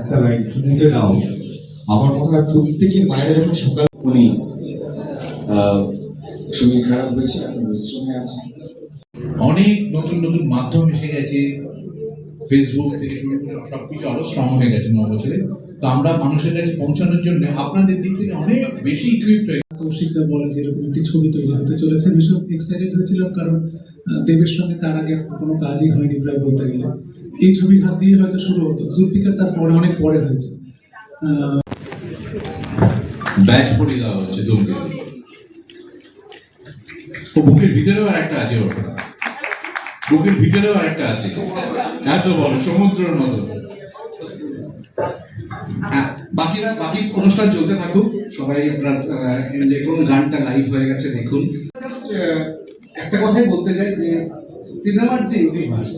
একটা লাইন শুনতে নাও। আমার মনে হয় প্রত্যেকের মায়েরা যখন সকাল উনি শরীর খারাপ হয়েছে এখন বিশ্রমে আছে অনেক নতুন নতুন মাধ্যম এসে গেছে। ফেসবুক থেকে শুরু করে সবকিছু আরও স্ট্রং হয়ে গেছে ন বছরে। তো আমরা মানুষের কাছে পৌঁছানোর জন্য আপনাদের দিক থেকে অনেক বেশি ইকুইপড হয়ে কৌশিকদা বলে যে এরকম একটি ছবি তৈরি হতে চলেছে ভীষণ এক্সাইটেড হয়েছিলাম কারণ দেবের সঙ্গে তার আগে কোনো কাজই হয়নি প্রায় বলতে গেলে। এই ছবি হাত দিয়ে হয়তো শুরু হতো। জুলফিকার তার পরে অনেক পরে হয়েছে। ব্যাচ দেওয়া হচ্ছে ও বুকের ভিতরেও আর একটা আছে বুকের ভিতরেও আর একটা আছে। এত বড় সমুদ্রের মতো। হ্যাঁ, বাকিরা বাকি অনুষ্ঠান চলতে থাকুক। সবাই আপনার এনজয় করুন গানটা লাইভ হয়ে গেছে দেখুন। আহ, একটা কথাই বলতে চাই যে সিনেমার যে ইউনিভার্স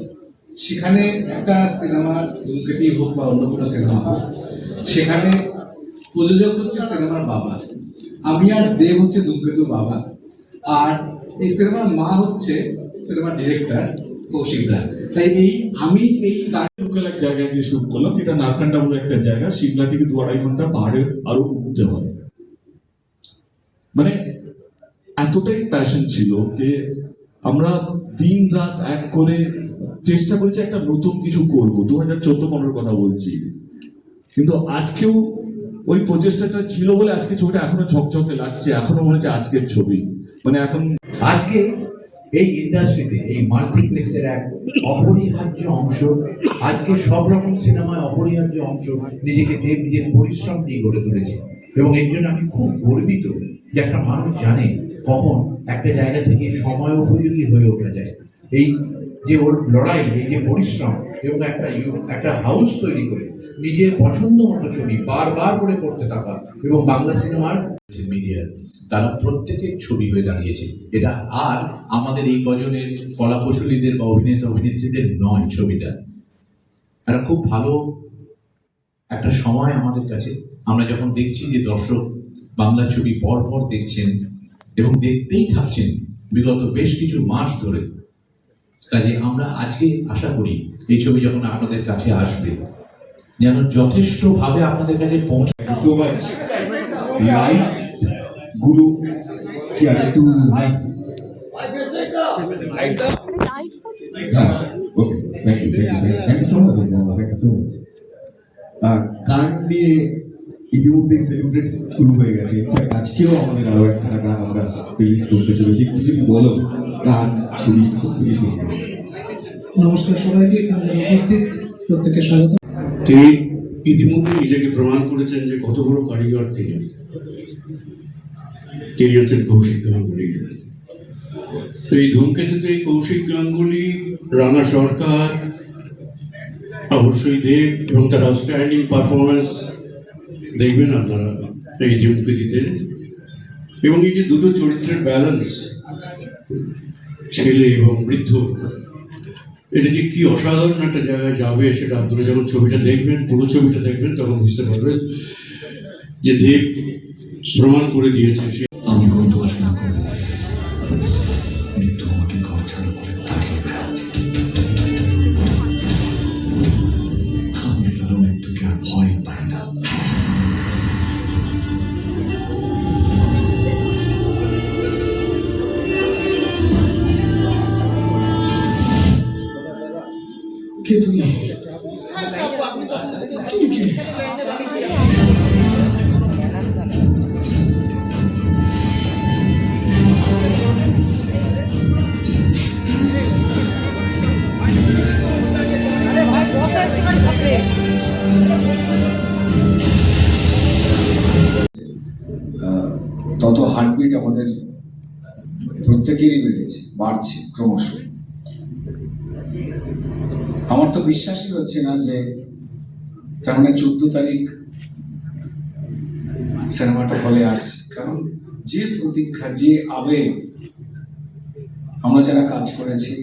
সেখানে একটা সিনেমার ধূমকেতই হোক বা অন্য কোনো সিনেমা হোক, সেখানে প্রযোজক হচ্ছে সিনেমার বাবা। আমি আর দেব হচ্ছে ধূমকেতুর বাবা। আর এই সিনেমার মা হচ্ছে সিনেমার ডিরেক্টর কৌশিক দা। তাই এই, আমি এই এক জায়গায় গিয়ে শুট করলাম, যেটা নারকান্ডা বলে একটা জায়গা সিমলা থেকে দু আড়াই ঘণ্টা পাহাড়ে আরও উঠতে হয় মানে এতটাই প্যাশন ছিল যে আমরা দিন রাত এক করে চেষ্টা করেছি একটা নতুন কিছু করব। দু হাজার চোদ্দ পনেরোর কথা বলছি। কিন্তু আজকেও ওই প্রচেষ্টাটা ছিল বলে আজকে ছবিটা এখনও ঝকঝকে লাগছে। এখনও মনে হচ্ছে আজকের ছবি। মানে এখন আজকে এই ইন্ডাস্ট্রিতে এই মাল্টিপ্লেক্সের এক অপরিহার্য অংশ, আজকে সব রকম সিনেমায় অপরিহার্য অংশ নিজেকে দেব নিজের পরিশ্রম দিয়ে গড়ে তুলেছে। এবং এর জন্য আমি খুব গর্বিত যে একটা মানুষ জানে কখন একটা জায়গা থেকে সময় উপযোগী হয়ে ওঠা যায়। এই যে ওর লড়াই, এই যে পরিশ্রম এবং একটা ইউ- একটা হাউস তৈরি করে, নিজের পছন্দ মতো ছবি বারবার করে করতে থাকা এবং বাংলা সিনেমার মিডিয়ার তারা প্রত্যেকের ছবি হয়ে দাঁড়িয়েছে। এটা আর আমাদের এই কজনের কলাকুশলীদের বা অভিনেতা অভিনেত্রীদের নয় ছবিটা। একটা খুব ভালো একটা সময় আমাদের কাছে। আমরা যখন দেখছি যে দর্শক বাংলা ছবি পর পর দেখছেন এবং দেখতেই থাকছেন, বিগত বেশ কিছু মাস ধরে কাজে আমরা আজকে আশা করি এই ছবি যখন আপনাদের কাছে আসবে, যেন যথেষ্টভাবে আপনাদের কাছে পৌঁছ so okay you thank thank নিয়ে ইতিমধ্যেই সেলিব্রেট শুরু হয়ে গেছে। আজকেও আমাদের আরও একখানা গান আমরা রিলিজ করতে চলেছি। একটু যদি বলো গান ছবি প্রস্তুতি শুরু নমস্কার সবাইকে এখানে উপস্থিত প্রত্যেককে স্বাগত। তিনি ইতিমধ্যে নিজেকে প্রমাণ করেছেন যে কত বড় কারিগর তিনি। তিনি হচ্ছেন কৌশিক গাঙ্গুলি। তো এই ধূমকেতুতে এই কৌশিক গাঙ্গুলি রানা সরকার অবশ্যই দেব এবং তার আউটস্ট্যান্ডিং পারফরমেন্স দেখবেন আপনারা এই ধূমকেতুতে এবং এই যে দুটো চরিত্রের ব্যালেন্স ছেলে এবং বৃদ্ধ, এটা যে কি অসাধারণ একটা জায়গায় যাবে সেটা আপনারা যখন ছবিটা দেখবেন, পুরো ছবিটা দেখবেন, তখন বুঝতে পারবেন যে দেব প্রমাণ করে দিয়েছে কে তুমি? তত হার্টবিট আমাদের প্রত্যেকেরই বেড়েছে বাড়ছে ক্রমশ। আমার তো বিশ্বাসই হচ্ছে না যে তার মানে চোদ্দ তারিখ সিনেমাটা হলে আসছে। কারণ যে প্রতীক্ষা, যে আবেগ আমরা যারা কাজ করেছি,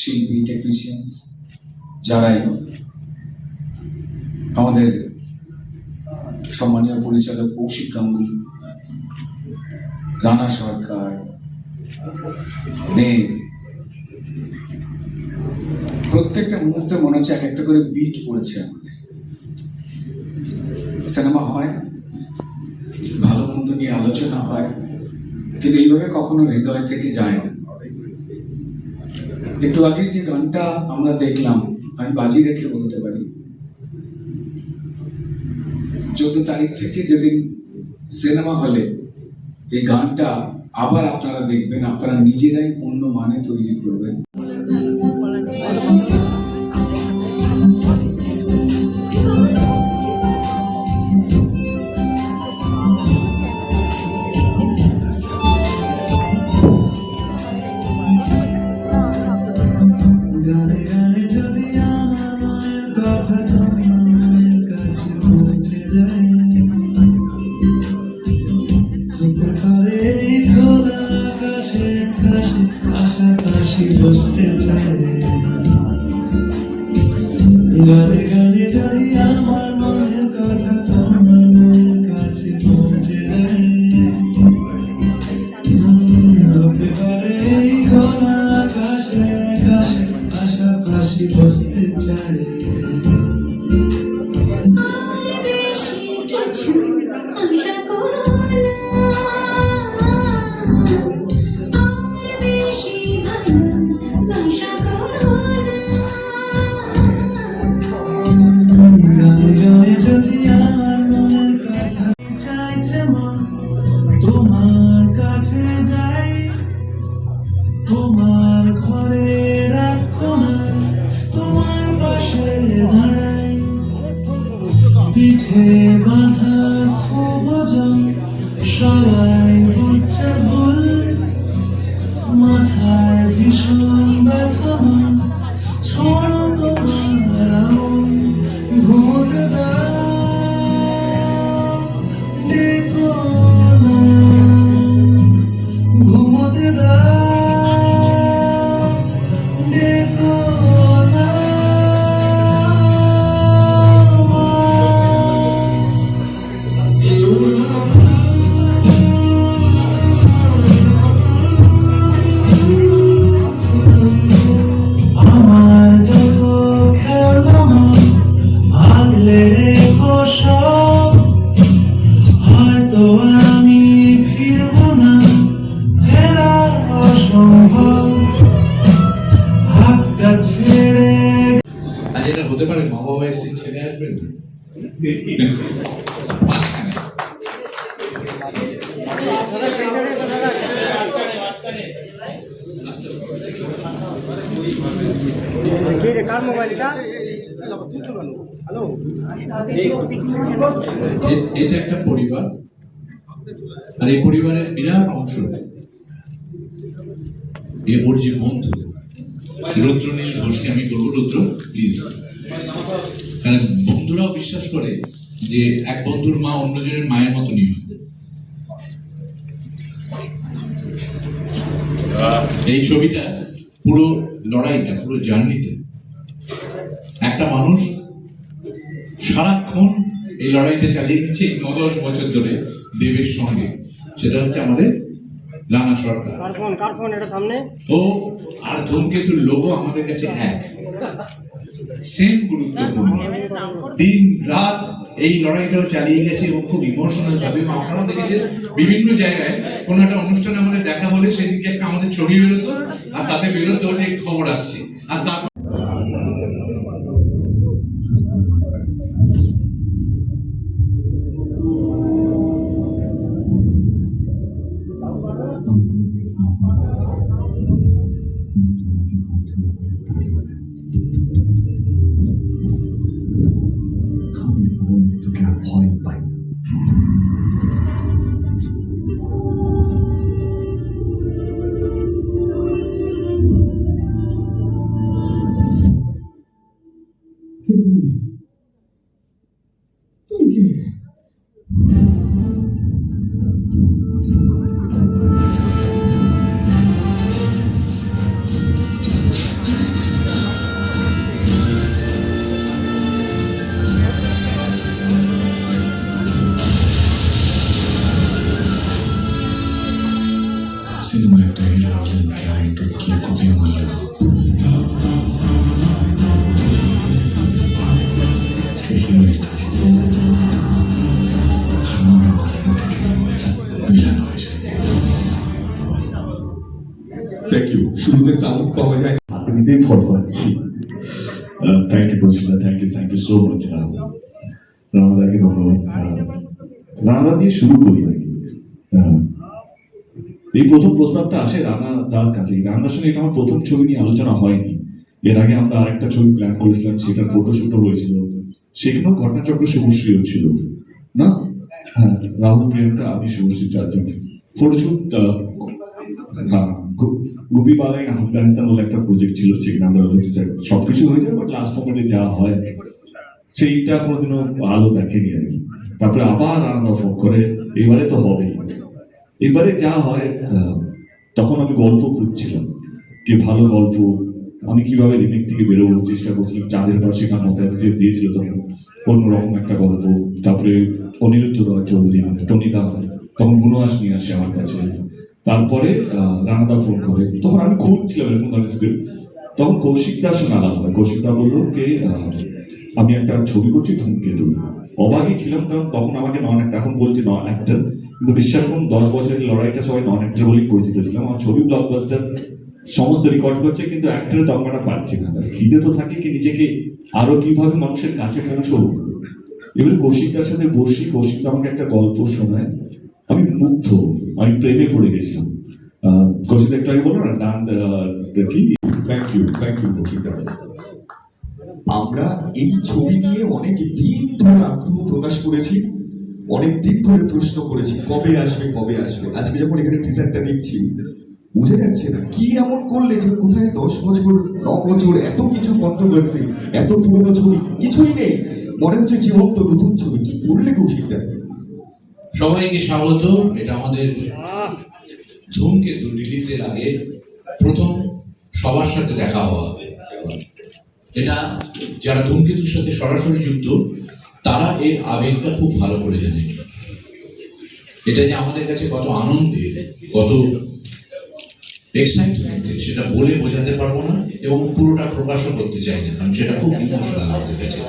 শিল্পী টেকনিশিয়ানস যারাই আমাদের সম্মানীয় পরিচালক কৌশিক গাঙ্গুলি, রানা সরকার দেব প্রত্যেকটা মুহূর্তে মনে হচ্ছে এক একটা করে বিট পড়েছে আমাদের। সিনেমা হয়, ভালো মন্দ নিয়ে আলোচনা হয়, কিন্তু এইভাবে কখনো হৃদয় থেকে যায় না। একটু আগে যে গানটা আমরা দেখলাম, আমি বাজি রেখে বলতে পারি। চোদ্দ তারিখ থেকে যেদিন সিনেমা হলে, এই গানটা আবার আপনারা দেখবেন, আপনারা নিজেরাই অন্য মানে তৈরি করবেন। গানে পিঠে বাঁধা খুব ওজন এ- এটা একটা পরিবার, আর এই পরিবারের বিরাট অংশ এ ওর যে বন্ধু। ঘোষকে আমি রুদ্র প্লিজ কারণ বন্ধুরাও বিশ্বাস করে যে এক বন্ধুর মা অন্যজনের মায়ের মতো হয়। এই ছবিটা পুরো লড়াইটা, পুরো জার্নিতে একটা মানুষ সারাক্ষণ এই লড়াইটা চালিয়ে দিচ্ছে ন দশ বছর ধরে দেবের সঙ্গে। সেটা হচ্ছে আমাদের রানা সরকার। ও আর ধূমকেতুর লোগো আমাদের কাছে এক। সেম গুরুত্বপূর্ণ। দিন রাত এই লড়াইটাও চালিয়ে গেছে এবং খুব ইমোশনাল ভাবে। আপনারাও দেখেছেন বিভিন্ন জায়গায় কোনো একটা অনুষ্ঠান আমাদের দেখা হলে সেদিকে একটা আমাদের ছবি বেরোতো আর তাতে বেরোতো অনেক খবর আসছে। আর তারপর তুমি কে পাওয়া হাতে নিতেই ফল পাচ্ছি। Thank you thank you so much রানাদাকে ধন্যবাদ শুরু করি আর কি। এই প্রথম প্রস্তাবটা আসে রানা তার কাছে। রানাদার সঙ্গে এটা আমার প্রথম ছবি নিয়ে আলোচনা হয়নি। এর আগে আমরা আরেকটা ছবি প্ল্যান করেছিলাম, সেটার ফটোশুটও হয়েছিল। সেখানেও ঘটনাচক্র শুভশ্রী ছিল। না? হ্যাঁ রাহুল, প্রিয়াঙ্কা, আমি, শুভশ্রী চারজন। ফটোশুট গুপি বাগাই আফগানিস্তান বলে একটা প্রজেক্ট ছিল সেখানে আমরা সবকিছু হয়ে যায় বাট লাস্ট মোমেন্টে যা হয়, সেইটা কোনোদিনও আলো দেখেনি আর কি। তারপরে আবার আনন্দ ফোন করে, এবারে তো হবেই। এবারে যা হয় তখন আমি গল্প খুঁজছিলাম, কি ভালো গল্প, আমি কীভাবে রিমেক থেকে বেরোবো, চেষ্টা করছিলাম, চাঁদের পাশে গান মতাজ দিয়েছিল তখন অন্যরকম একটা গল্প। তারপরে অনিরুদ্ধ রয় চৌধুরী মানে তখন গুণহাস নিয়ে আসে আমার কাছে। তারপরে রানাদা ফোন করে। তখন আমি খুঁজছিলাম এরকম ধরনের স্ক্রিপ্ট তখন কৌশিক দাস সঙ্গে হয়। কৌশিক দা বলল, কে আমি একটা ছবি করছি ধূমকেতু অবাকই ছিলাম, কারণ তখন আমাকে নন একটা এখন বলছে নন অ্যাক্টার কিন্তু বিশ্বাস করুন, দশ বছরের লড়াইটা সবাই নন অ্যাক্টার বলেই পরিচিত ছিলাম। আমার ছবি ব্লকবাস্টার সমস্ত রেকর্ড করছে, কিন্তু অ্যাক্টারের তকমাটা পাচ্ছি না। খিদে তো থাকে কি নিজেকে আরও কীভাবে মানুষের কাছে পৌঁছবো এবারে কৌশিকদার সাথে বসি। কৌশিক আমাকে একটা গল্প শোনায়। আমি মুগ্ধ, আমি প্রেমে পড়ে গেছিলাম। কৌশিক একটু আগে বলো না থ্যাংক ইউ থ্যাংক ইউ কৌশিকদা আমরা এই ছবি নিয়ে অনেক দিন ধরে আগ্রহ প্রকাশ করেছি, অনেক দিন ধরে প্রশ্ন করেছি, কবে আসবে কবে আসবে? আজকে যখন এখানে টিজারটা দেখছি, বুঝে যাচ্ছে না, কি এমন করলে যে কোথায় দশ বছর, ন বছর, এত কিছু কন্ট্রোভার্সি এত পুরনো ছবি, কিছুই নেই। মনে হচ্ছে জীবন্ত নতুন ছবি, কি করলে কৌশিকটা সবাইকে স্বাগত। এটা আমাদের ধূমকেতু রিলিজের আগে প্রথম সবার সাথে দেখা হওয়া। এটা যারা ধূমকেতুর সাথে সরাসরি যুক্ত, তারা এর আবেগটা খুব ভালো করে জানে। এটা যে আমাদের কাছে কত আনন্দের, কত এক্সাইটমেন্টের সেটা বলে বোঝাতে পারব না এবং পুরোটা প্রকাশও করতে চাই না, কারণ সেটা খুব ইমোশনাল আমাদের কাছে।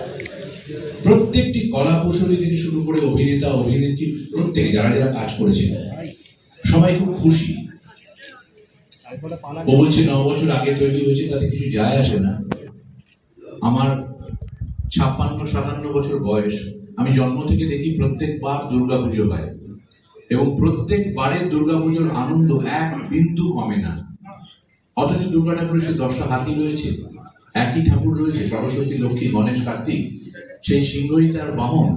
প্রত্যেকটি কলা কৌশলী থেকে শুরু করে অভিনেতা, অভিনেত্রী, প্রত্যেকে যারা যারা কাজ করেছেন, সবাই খুব খুশি। ও বলছে, ন বছর আগে তৈরি হয়েছে, তাতে কিছু যায় আসে না। আমার ছাপ্পান্ন, সাতান্ন বছর বয়স। আমি জন্ম থেকে দেখি প্রত্যেকবার দুর্গাপুজো হয় এবং প্রত্যেকবারের দুর্গাপুজোর আনন্দ এক বিন্দু কমে না। অথচ দুর্গা ঠাকুরের সে দশটা হাতি রয়েছে একই ঠাকুর রয়েছে, সরস্বতী, লক্ষ্মী, গণেশ, কার্তিক। সেই সিংহই তার বাহন।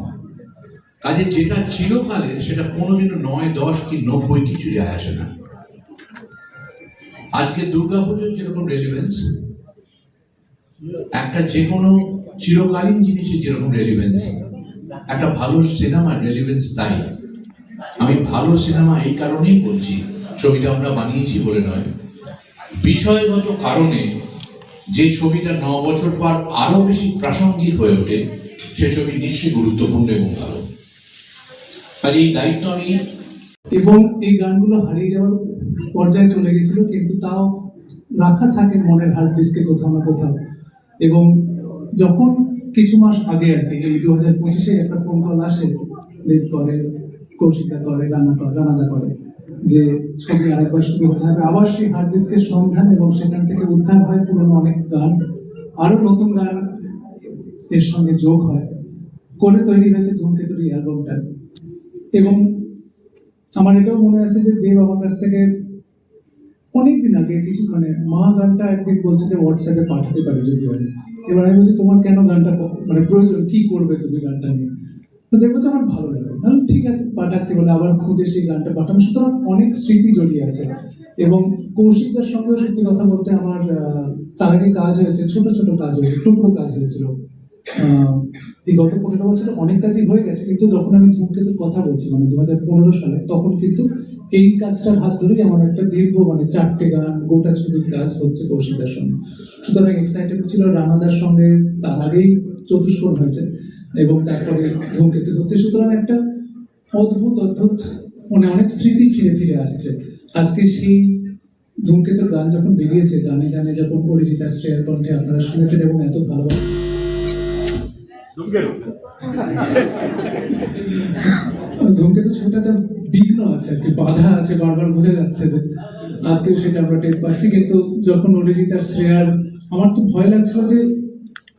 কাজে যেটা চিরকালের সেটা কোনোদিনও নয়, দশ কি নব্বই কিছু যায় আসে না। আজকে দুর্গাপুজোর যেরকম রেলিভেন্স একটা যে কোনো চিরকালীন জিনিসের যেরকম রেলিভেন্স একটা ভালো সিনেমার রেলিভেন্স তাই। আমি ভালো সিনেমা এই কারণেই বলছি, ছবিটা আমরা বানিয়েছি বলে নয়। বিষয়গত কারণে যে ছবিটা ন বছর পর আরও বেশি প্রাসঙ্গিক হয়ে ওঠে, সে ছবি নিশ্চয়ই গুরুত্বপূর্ণ এবং ভালো। কাজে এই দায়িত্ব আমি এবং এই গানগুলো হারিয়ে যাওয়ার পর্যায়ে চলে গেছিল, কিন্তু তাও রাখা থাকে মনের হার্ড ডিস্কে কোথাও না কোথাও। এবং যখন কিছু মাস আগে আর কি, এই দু হাজার পঁচিশে একটা ফোন কল আসে করে কৌশিকা করে করে, রানাদা করে। যে ছবি আরেকবার শুরু হতে হবে। আবার সেই হার্ড ডিস্কের সন্ধান এবং সেখান থেকে উদ্ধার হয় পুরনো অনেক গান। আরও নতুন গান এর সঙ্গে যোগ হয়। করে তৈরি হয়েছে ধূমকেতুর এই অ্যালবামটা এবং আমার এটাও মনে আছে যে দেব আমার কাছ থেকে অনেকদিন আগে কিছু মানে মা গানটা একদিন বলছে যে হোয়াটসঅ্যাপে পাঠাতে পারি যদি আমি এবার আমি বলছি, তোমার কেন গানটা মানে প্রয়োজন? কি করবে তুমি গানটা নিয়ে? তো দেখব যে আমার ভালো লাগে ঠিক আছে, পাঠাচ্ছি বলে আবার খুঁজে সেই গানটা পাঠানো সুতরাং অনেক স্মৃতি জড়িয়ে আছে। এবং কৌশিকদার সঙ্গেও সত্যি কথা বলতে আমার তার আগে কাজ হয়েছে, ছোট ছোট কাজ হয়েছে, টুকরো কাজ হয়েছিল। এই গত পনেরো বছরে অনেক কাজই হয়ে গেছে, কিন্তু যখন আমি ধূমকেতুর কথা বলছি মানে দু হাজার পনেরো সালে, তখন কিন্তু এই কাজটার হাত ধরেই আমার একটা দীর্ঘ মানে চারটে গান, গোটা ছবির কাজ হচ্ছে কৌশিকদার সঙ্গে। সুতরাং এক্সাইটেড ছিল রানাদার সঙ্গে, তার আগেই চতুষ্কোণ হয়েছে। এবং তারপরে ধূমকেতু হচ্ছে। সুতরাং একটা অদ্ভুত অদ্ভুত মানে অনেক স্মৃতি ফিরে ফিরে আসছে। আজকে সেই ধূমকেতুর গান যখন বেরিয়েছে গানে গানে যখন পরিচিতা শ্রেয়ার কণ্ঠে আপনারা শুনেছেন এবং এত ভালোবাসা ধূমকেতু ছবিটাতে বিঘ্ন আছে আর কি বাধা আছে বারবার বোঝা যাচ্ছে যে আজকে সেটা আমরা টের পাচ্ছি। কিন্তু যখন অরিজিৎ আর শ্রেয়ার আমার তো ভয় লাগছিল যে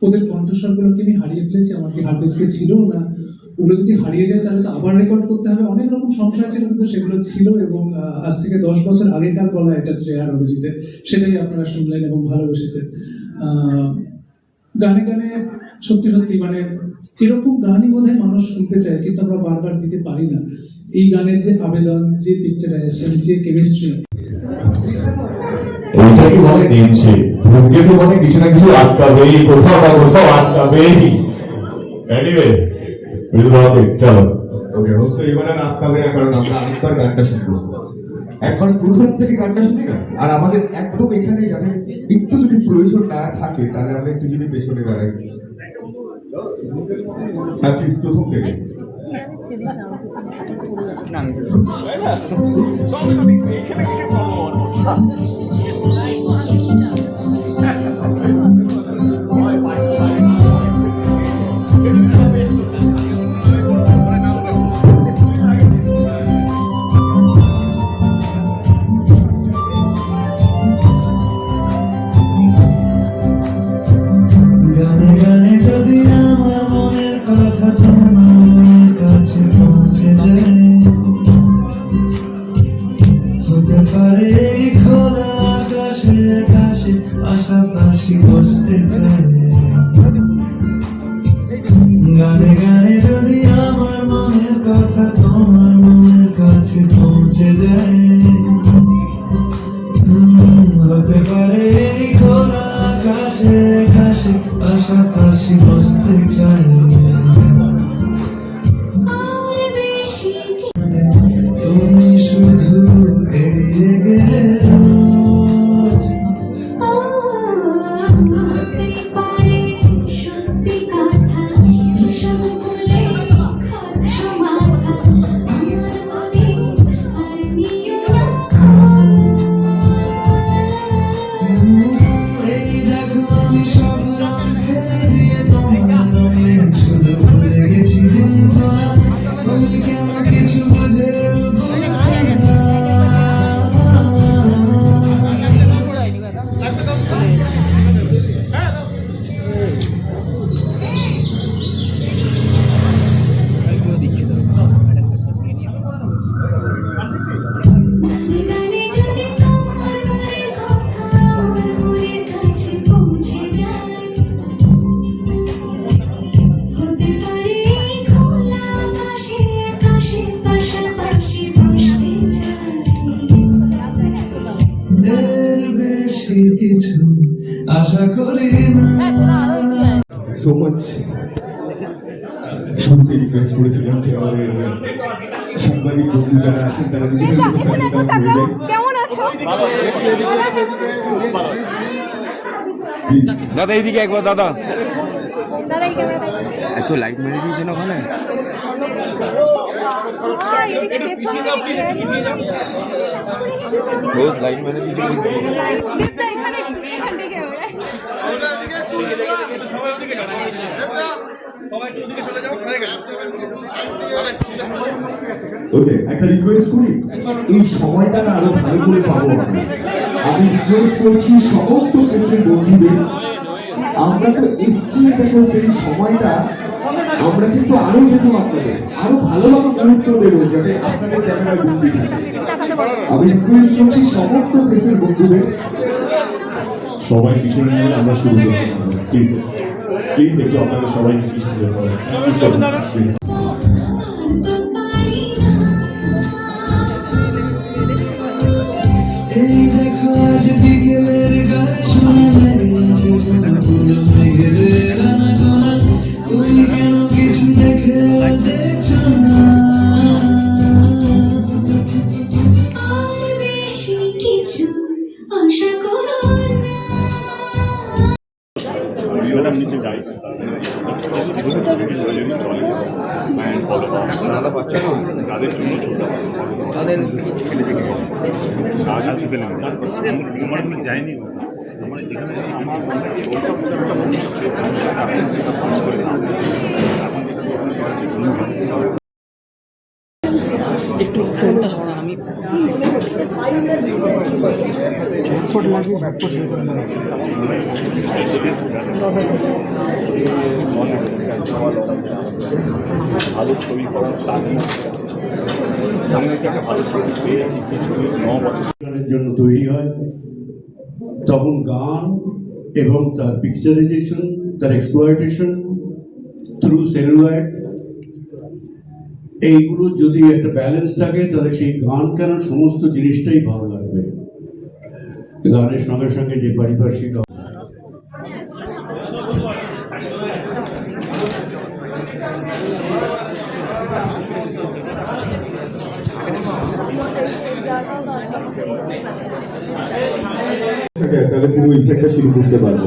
ওদের কণ্ঠস্বরগুলোকে আমি হারিয়ে ফেলেছি? আমার কি হার্ড ডিস্কে ছিল না? ওগুলো যদি হারিয়ে যায়, তাহলে তো আবার রেকর্ড করতে হবে। অনেক রকম সংশয় ছিল কিন্তু সেগুলো ছিল এবং আজ থেকে দশ বছর আগেকার বলা এটা শ্রেয়া আর অরিজিতের সেটাই আপনারা শুনলেন এবং ভালোবেসেছেন। গানে গানে সত্যি সত্যি মানে এরকম গানই বোধহয় মানুষ শুনতে চায়, কিন্তু আমরা বারবার দিতে পারি না। এই গানের যে আবেদন, যে পিকচারাইজেশন যে কেমিস্ট্রি এইটাকে বলে নেমছে ঢুকে তো মানে কিছু না কিছু আটকাবেই কোথাও না কোথাও আটকাবেই। এনিওয়ে উইল রক ইট চলো। ওকে হোপসো এবার আর আটকাবে না কারণ আমরা আরেকবার গানটা শুনব। প্রথম থেকে গানটা শুনি না আর আমাদের একদম এখানে যাদের একটু যদি প্রয়োজন না থাকে তাহলে আমরা একটু যদি পেছনে দাঁড়াই। হ্যাঁ প্লিজ প্রথম থেকে। গানে সো মাচ শুনতে রিকোয়েস্ট করেছিলাম যে আমাদের সাংবাদিক বন্ধু যারা আছেন তারা নিজেদের মতো ডাউন করে যায় কেমন আছো প্লিজ দাদা এইদিকে একবার দাদা দাদা এই ক্যামেরা এত লাইট মেরে দিয়েছেন ওখানে রোজ লাইট মেরে দিয়েছেন দীপদা এখানে এখান থেকে ওকে একটা রিকোয়েস্ট করি? এই সময়টা না আরও ভালো করে পাবো। আমরা আমি রিকোয়েস্ট করছি সমস্ত প্রেসের বন্ধুদের। আমরা তো এসছি এটা করতে এই সময়টা আমরা কিন্তু আরও দেবো আপনাদের আরও ভালো ভালো মুহূর্ত দেবো যাতে আপনাদের বন্দি থাকে। আমি রিকোয়েস্ট করছি সমস্ত প্রেসের বন্ধুদের সবাই পিছনে নিয়ে আমরা শুরু করব প্লিজ প্লিজ একটু আপনাদের সবাইকে পিছনে যেতে একটু ফোনটা সরান আমি। ভালো ছবি করার তাগিদ আমি একটা ভালো ছবি পেয়েছি সেই ছবি ন জন্য তৈরি হয়। তখন গান এবং তার পিকচারাইজেশন তার এক্সপ্লয়টেশন থ্রু সেলুলয়েড এইগুলো যদি একটা ব্যালেন্স থাকে, তাহলে সেই গান কেন সমস্ত জিনিসটাই ভালো লাগবে? গানের সঙ্গে সঙ্গে যে পারিপার্শ্বিক ইফেক্টটা শুরু করতে পারব।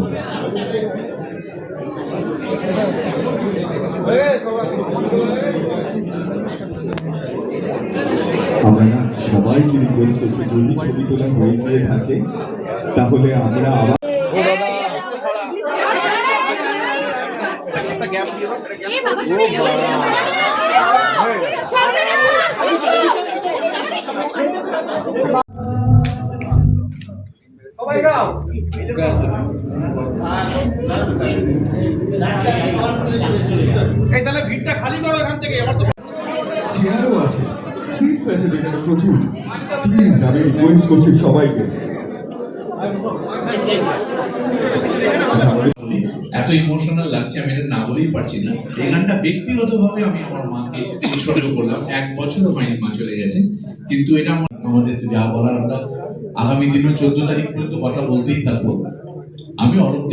আমরা সবাইকে রিকোয়েস্ট করছি যদি ছবি তোলা হয়ে গিয়ে থাকে তাহলে আমরা আবার চেয়ারও আছে সিটস আছে যেখানে প্রচুর। প্লিজ আমি রিকোয়েস্ট করছি সবাইকে। আচ্ছা এত ইমোশনাল লাগছে আমি এটা না বলেই পারছি না। এই গানটা ব্যক্তিগতভাবে আমি আমার মাকে উৎসর্গ করলাম। এক বছরও হয়নি মা চলে গেছে। কিন্তু এটা আমার আমাদের যা বলার আমরা আগামী দিনে চোদ্দ তারিখ পর্যন্ত কথা বলতেই থাকব। আমি অরূপ